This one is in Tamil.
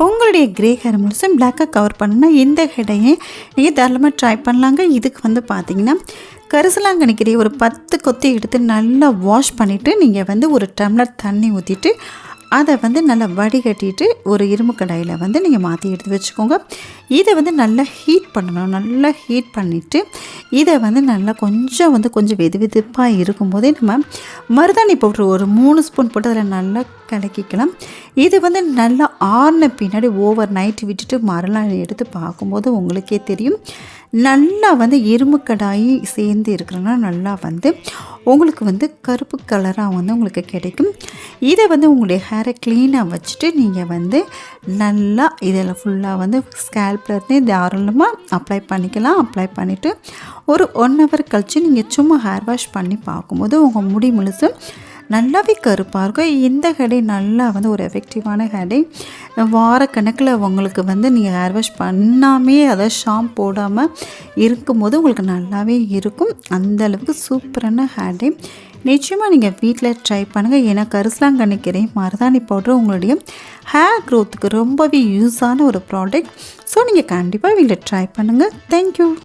உங்களுடைய கிரே ஹேர் முழுசும் பிளாக்காக கவர் பண்ணணும்னா இந்த ஹெடையை நீங்கள் தாராளமாக ட்ரை பண்ணலாங்க. இதுக்கு வந்து பார்த்தீங்கன்னா கரிசலாங்கண்ணிக்கீரையை ஒரு பத்து கொத்தி எடுத்து நல்லா வாஷ் பண்ணிவிட்டு நீங்கள் வந்து ஒரு டம்ளர் தண்ணி ஊற்றிட்டு அதை வந்து நல்லா வடிகட்டிட்டு ஒரு இரும்பு கடாயில் வந்து நீங்கள் மாற்றி எடுத்து வச்சுக்கோங்க. இதை வந்து நல்லா ஹீட் பண்ணணும். நல்லா ஹீட் பண்ணிவிட்டு இதை வந்து நல்லா கொஞ்சம் வந்து கொஞ்சம் வெது வெதுப்பாக இருக்கும்போதே நம்ம மருதாணி பவுட்ரு ஒரு மூணு ஸ்பூன் போட்டு அதில் நல்லா கலக்கிக்கலாம். இது வந்து நல்லா ஆறின பின்னாடி ஓவர் நைட் விட்டுட்டு மறுநாள் எடுத்து பார்க்கும்போது உங்களுக்கே தெரியும். நல்லா வந்து இரும்பு கடாயி சேர்ந்து இருக்கிறனா நல்லா வந்து உங்களுக்கு வந்து கருப்பு கலராக வந்து உங்களுக்கு கிடைக்கும். இதை வந்து உங்களுடைய ஹேரை க்ளீனாக வச்சுட்டு நீங்கள் வந்து நல்லா இதில் ஃபுல்லாக வந்து ஸ்கேல்ப்லேருந்து தாராளமாக அப்ளை பண்ணிக்கலாம். அப்ளை பண்ணிவிட்டு ஒரு ஒன் ஹவர் கழித்து நீங்கள் சும்மா ஹேர் வாஷ் பண்ணி பார்க்கும்போது உங்கள் முடி முழுசும் நல்லாவே கருப்பாக இருக்கும். இந்த ஹெடை நல்லா வந்து ஒரு எஃபெக்டிவான ஹெடை வாரக்கணக்கில் உங்களுக்கு வந்து நீங்கள் ஹேர் வாஷ் பண்ணாமே அதை ஷாம்ப் போடாமல் இருக்கும்போது உங்களுக்கு நல்லாவே இருக்கும். அந்த அளவுக்கு சூப்பரான ஹேடை நிச்சயமாக நீங்கள் வீட்டில் ட்ரை பண்ணுங்கள் ஏன்னா கரிசலாங்கண்ணிக்கீரை மருதாணி பவுடர் உங்களுடைய ஹேர் க்ரோத்துக்கு ரொம்பவே யூஸான ஒரு ப்ராடக்ட் ஸோ நீங்கள் கண்டிப்பாக வீட்டில் ட்ரை பண்ணுங்கள் தேங்க்யூ